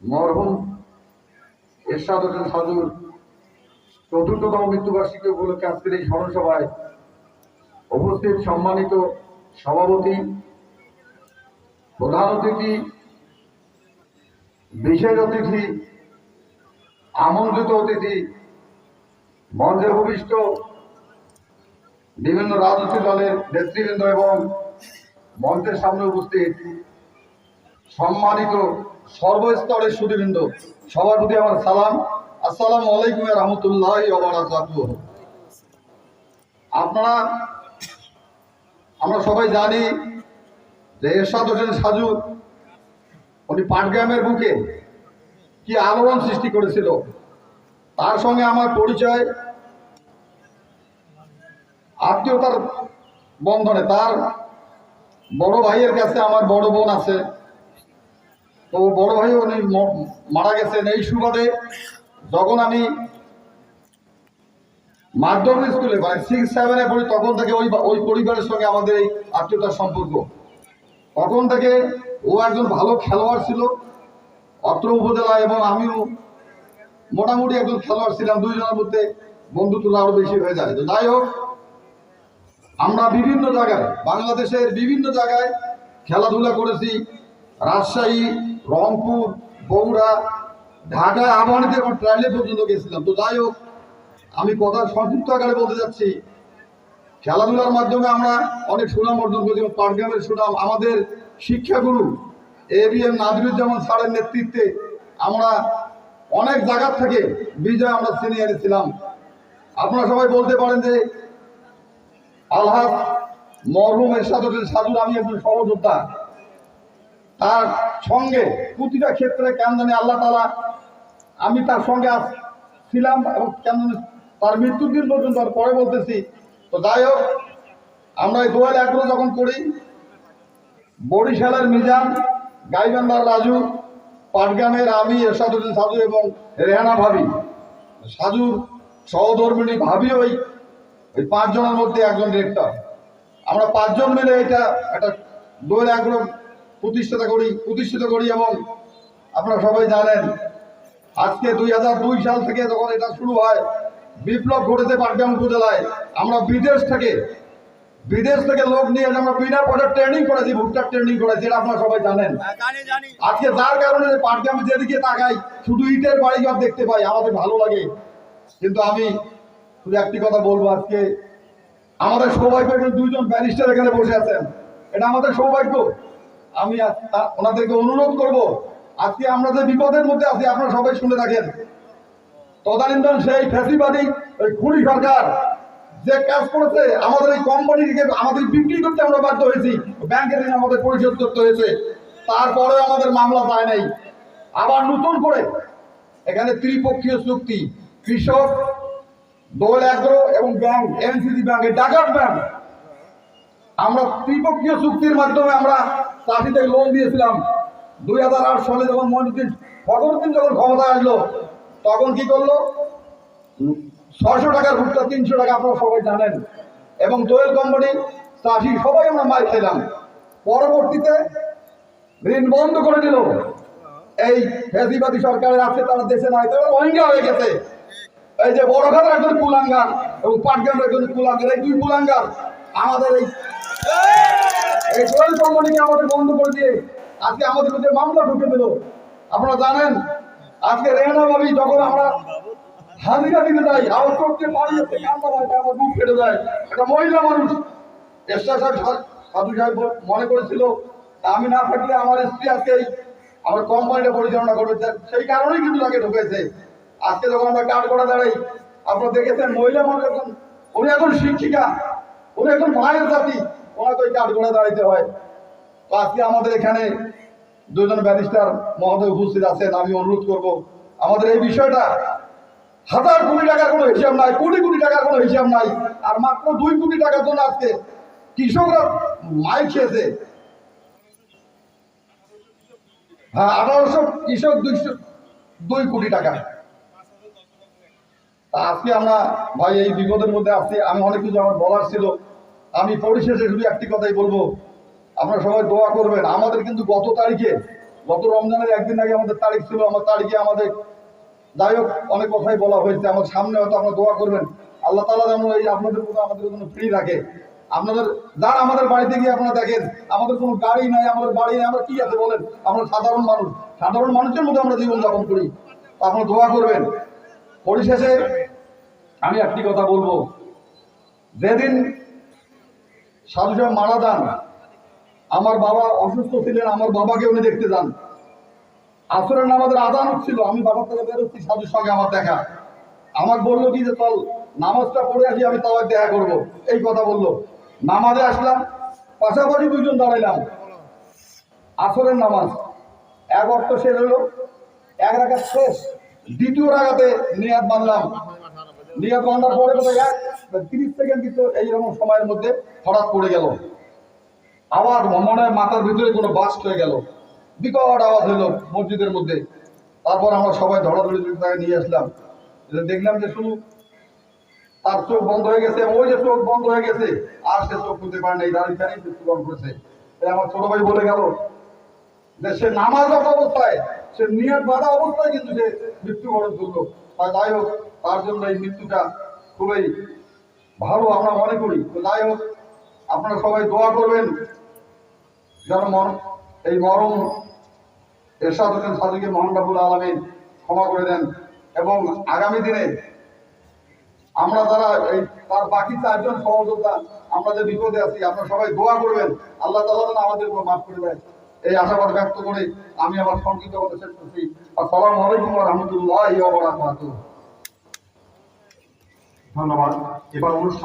মরহুম এরশাদ হোসেন সাজুর চতুর্থতম মৃত্যুবার্ষিকী উপলক্ষে আজকের এই স্মরণ সভায় উপস্থিত সম্মানিত সভাপতি, প্রধান অতিথি, বিশেষ অতিথি, আমন্ত্রিত অতিথি, মঞ্চে ভূমিষ্ঠ বিভিন্ন রাজনৈতিক দলের নেতৃবৃন্দ এবং মঞ্চের সামনে উপস্থিত সম্মানিত সর্বস্তরের সুদীবৃন্দ সবার প্রতি আমার সালাম। আসসালামু আলাইকুম রহমতুল্লাহ আপনারা, আমরা সবাই জানি যে এরশাদ হোসেন সাজু, উনি পাটগ্রামের বুকে কি আলোড়ন সৃষ্টি করেছিল, তার সঙ্গে আমার পরিচয়, আত্মীয়তার বন্ধনে, তার বড় ভাইয়ের কাছে আমার বড় বোন আছে তো বড় ভাই উনি মারা গেছেন এই সুবাদে যখন আমি মাধ্যমিক স্কুলে মানে সিক্স সেভেনে পড়ি তখন থেকে ওই ওই পরিবারের সঙ্গে আমাদের এই আত্মীয়তার সম্পর্ক। তখন থেকে ও একজন ভালো খেলোয়াড় ছিল, অত্র উপজেলা এবং আমিও মোটামুটি একজন খেলোয়াড় ছিলাম, দুইজনের মধ্যে বন্ধুত্ব আরও বেশি হয়ে যায়। তো যাই হোক, আমরা বিভিন্ন জায়গায়, বাংলাদেশের বিভিন্ন জায়গায় খেলাধুলা করেছি। রাজশাহী রংপুর বগুড়া ঢাকা আবহানিতে এবং ট্রায়ালে পর্যন্ত গেছিলাম। তো যাই হোক, আমি কথা সংক্ষিপ্ত আকারে বলতে যাচ্ছি। খেলাধুলার মাধ্যমে আমরা অনেক সুনাম অর্জন করেছি পাটগ্রামের সুনাম আমাদের শিক্ষাগুরু এ বি এম নাদিরুজ্জামান স্যারের নেতৃত্বে আমরা অনেক জায়গার থেকে বিজয় আমরা ছিনিয়ে এনেছিলাম আপনারা সবাই বলতে পারেন যে আলহাজ মরহুম এরশাদ হোসেন আমি একজন সহযোদ্ধা। তার সঙ্গে প্রতিটা ক্ষেত্রে কেন জানি আল্লাহ তালা আমি তার সঙ্গে ছিলাম এবং কেন তার মৃত্যুর দিন পর্যন্ত আর পরে বলতেছি। তো যাই হোক, আমরা এই দু হাজার এগারো যখন করি, বরিশালের মিজান, গাইবান্ধার রাজু, পাটগ্রামের আমি এরশাদ সাধু এবং রেহানা ভাবি। সাজুর সহধর্মিনী ভাবি ওই ওই পাঁচজনের মধ্যে একজন ডিরেক্টর আমরা পাঁচজন মিলে এটা একটা দোয়েল আগ্রহ প্রতিষ্ঠিত করি প্রতিষ্ঠিত করি এবং আপনারা সবাই জানেন আজকে দুই হাজার দুই সাল থেকে যখন এটা শুরু হয় বিপ্লব ঘটেছে পাটগ্রাম উপজেলায়। আমরা বিদেশ থেকে বিদেশ থেকে লোক নিয়ে আমরা বিনা পয়সা ট্রেনিং করেছি ভুট্টার ট্রেনিং করেছি এটা আপনারা সবাই জানেন। জানি জানি। আজকে যার কারণে পাটগ্রামে যেদিকে তাকাই শুধু ইটের বাড়িঘর দেখতে পাই আমাদের ভালো লাগে। কিন্তু আমি শুধু একটি কথা বলব আজকে আমাদের সৌভাগ্য দুইজন ব্যারিস্টার এখানে বসে আছেন। এটা আমাদের সৌভাগ্য। আমি ওনাদেরকে অনুরোধ করব, আজকে আমরা যে বিপদের মধ্যে আছি, আপনারা সবাই শুনে রাখেন। তদানীন্তন সেই ফ্যাসিবাদী ওই খুনি সরকার যে কাজ করেছে, আমাদের এই কোম্পানিকে আমাদের বিক্রি করতে আমরা বাধ্য হয়েছি। ব্যাংকের ঋণ আমাদের পরিশোধ করতে হয়েছে। তারপরে আমাদের মামলা পায় নাই। আবার নতুন করে এখানে ত্রিপক্ষীয় চুক্তি, কৃষক, দোল অ্যাগ্রো এবং ব্যাংক, এনসিসি ব্যাংক ডাকাত ব্যাংক আমরা ত্রিপক্ষীয় চুক্তির মাধ্যমে আমরা চাষিদের লোন দিয়েছিলাম। দুই হাজার আট সালে যখন মনিদিন ফখরুদ্দিন যখন ক্ষমতায় আসলো, তখন কি করল? ছশো টাকার ভুট্টা, তিনশো টাকা, আপনারা সবাই জানেন। এবং দোয়েল কোম্পানি চাষি সবাই আমরা মার খেলাম। পরবর্তীতে ঋণ বন্ধ করে দিল। এই ফেসিবাদী সরকারের আছে, তারা দেশে নাই, তারা রোহিঙ্গা হয়ে গেছে। এই যে বড় ঘাটের একজন কুলাঙ্গার এবং পাটগ্রামের একজন কুলাঙ্গার, এই দুই কুলাঙ্গার আমাদের এই এই দোয়েল কোম্পানিকে আমাদের বন্ধ করে দিয়ে আজকে আমাদের বিরুদ্ধে মামলা ঢুকে দিল। আপনারা জানেন, আজকে রেহানা ভাবি যখন আমরা হাজিরা দিতে যাই আওয়াজ করতে পারি আমার বুক ফেটে যায়। একটা মহিলা মানুষ এসটা সাধু সাহেব মনে করেছিল আমি না থাকলে আমার স্ত্রী আজকে আমার কোম্পানিটা পরিচালনা করবে। সেই কারণেই কিন্তু তাকে ঢুকেছে। আজকে যখন আমরা কাঠ করা দাঁড়াই, আপনারা দেখেছেন মহিলা মানুষ এখন, উনি এখন শিক্ষিকা, উনি এখন মায়ের জাতি। ওই কাঠ করে দাঁড়াইতে হয়। তো আজকে আমাদের এখানে দুজন ব্যারিস্টার মহোদয় উপস্থিত আছেন, আমি অনুরোধ করব। আমাদের এই বিষয়টা হাজার কোটি টাকার কোনো হিসাব নাই, কোটি কোটি টাকার কোনো হিসাব নাই, আর মাত্র দুই কোটি টাকার জন্য আজকে কৃষকরা মাই খেয়েছে। হ্যাঁ আঠারোশো কৃষক দুইশো, দুই কোটি টাকা। আজকে আমরা ভাই এই বিপদের মধ্যে আছি, আমি অনেক কিছু আমার বলার ছিল। আমি পরিশেষে শুধু একটি কথাই বলব। আপনারা সবাই দোয়া করবেন। আমাদের কিন্তু গত তারিখে, গত রমজানের একদিন আগে আমাদের তারিখ ছিল, আমার তারিখে আমাদের হোক, অনেক কথাই বলা হয়েছে। আমার সামনে হয়তো আপনারা দোয়া করবেন। আল্লাহ তালা যেন এই আপনাদের মতো আমাদের জন্য ফ্রি রাখে। আপনাদের, যারা আমাদের বাড়িতে গিয়ে আপনারা দেখেন, আমাদের কোনো গাড়ি নাই, আমাদের বাড়ি নাই, আমরা কি আছে বলেন? আমরা সাধারণ মানুষ। সাধারণ মানুষের মতো আমরা জীবনযাপন করি। আপনারা দোয়া করবেন। পরিশেষে আমি একটি কথা বলব। যেদিন সাধু মারা যান। আমার বাবা অসুস্থ ছিলেন, আমার বাবাকে উনি দেখতে যান। আসরের নামাজের আদান হচ্ছিল, আমি বাবার থেকে বেরোচ্ছি, সাধুর সঙ্গে আমার দেখা। আমাকে বলল কি যে, চল, নামাজটা পড়ে আসি, আমি তাও দেখা করব। এই কথা বলল। নামাজে আসলাম, পাশাপাশি দুইজন দাঁড়াইলাম। আসরের নামাজ, এক অর্থ শেষ হলো এক রাখাত শেষ। দ্বিতীয় রাগাতে নিয়াদ বাঁধলাম নিয়াদ বাঁধার পরে বোধহয় এক তিরিশ সেকেন্ড কিন্তু এইরকম সময়ের মধ্যে হঠাৎ পড়ে গেল। আবার মনে মাথার ভিতরে কোনো বাস্ট হয়ে গেল। বিকট আওয়াজ হলো মসজিদের মধ্যে। তারপর আমরা সবাই ধরাধরি তাকে নিয়ে আসলাম। দেখলাম যে শুধু তার চোখ বন্ধ হয়ে গেছে, ওই যে চোখ বন্ধ হয়ে গেছে, আর সে চোখ খুলতে পারে না এই দাঁড়িয়ে মৃত্যুবরণ করেছে। তাই আমার ছোট ভাই বলে গেল যে সে নামাজত অবস্থায়, সে নিয়ত বাধা অবস্থায় কিন্তু সে মৃত্যুবরণ করল। তা যাই হোক তার জন্য এই মৃত্যুটা খুবই ভালো আমরা মনে করি। তো যাই হোক, আপনারা সবাই দোয়া করবেন যেন মন এই মরম এরশাদ হোসেন সাদিকে মোহান রাবুল আলমিন ক্ষমা করে দেন এবং আগামী দিনে আমরা যারা এই তার বাকি চারজন সহযোদ্ধা, আমরা যে বিপদে আছি, আপনারা সবাই দোয়া করবেন। আল্লাহ তালা যেন আমাদের উপর মাফ করে দেয়। এই আশাবাদ ব্যক্ত করে আমি আমার সংক্ষিপ্ত কথা শেষ করছি। আসসালামু আলাইকুম রহমতুল্লাহ ধন্যবাদ। এবার অনুষ্ঠান